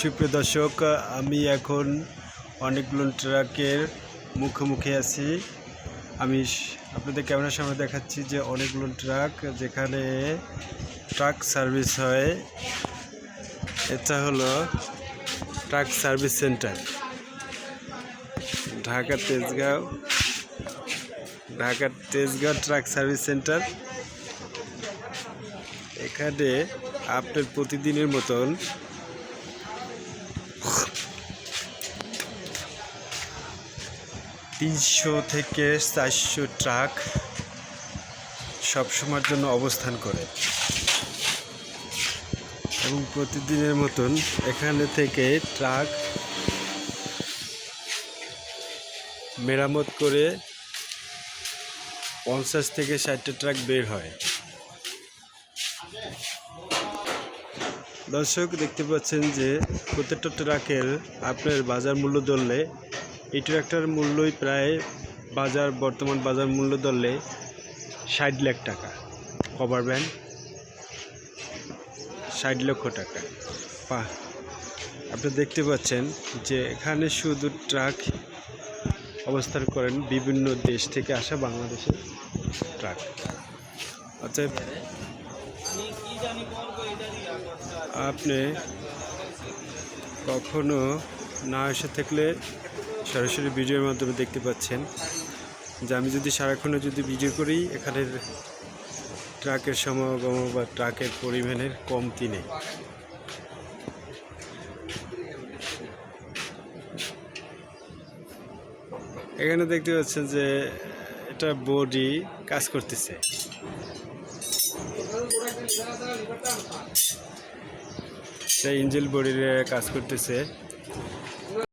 সুপ্রিয় দর্শক, আমি এখন অনেকগুলো ট্রাকের মুখোমুখি আছি। আমি আপনাদের ক্যামেরার সামনে দেখাচ্ছি যে অনেকগুলো ট্রাক যেখানে ট্রাক সার্ভিস হয়। এটা হলো truck service center. Dhaka Tejgaon ঢাকার তেজগাঁও ট্রাক সার্ভিস সেন্টার। এখানে আপনার প্রতিদিনের মতন তিনশো থেকে চারশো ট্রাক সবসময়ের জন্য অবস্থান করে। এবং প্রতিদিনের মতন এখানে থেকে ট্রাক মেরামত করে পঞ্চাশ থেকে ষাটটা ট্রাক বের হয়। দর্শক, দেখতে পাচ্ছেন যে প্রত্যেকটা ট্রাকের আপনার বাজার মূল্য ধরলে এই ট্রাকটার মূল্যই প্রায় বাজার, বর্তমান বাজার মূল্য ধরলে ষাট লাখ টাকা। কভার ব্যান্ড, ষাট লক্ষ টাকা। পা আপনি দেখতে পাচ্ছেন যে এখানে শুধু ট্রাক অবস্থান করেন বিভিন্ন দেশ থেকে আসা বাংলাদেশের ট্রাক। অতএব আপনি কখনো না এসে থাকলে সরাসরি ভিডিওর মাধ্যমে দেখতে পাচ্ছেন যে আমি যদি সারাক্ষণে যদি ভিডিও করি, এখানের ট্রাকের সমাগম বা ট্রাকের পরিমাণের কমতি নেই। এখানে দেখতে পাচ্ছেন যে এটা বডি কাজ করতেছে। ইঞ্জিল বডির কাজ করতেছে।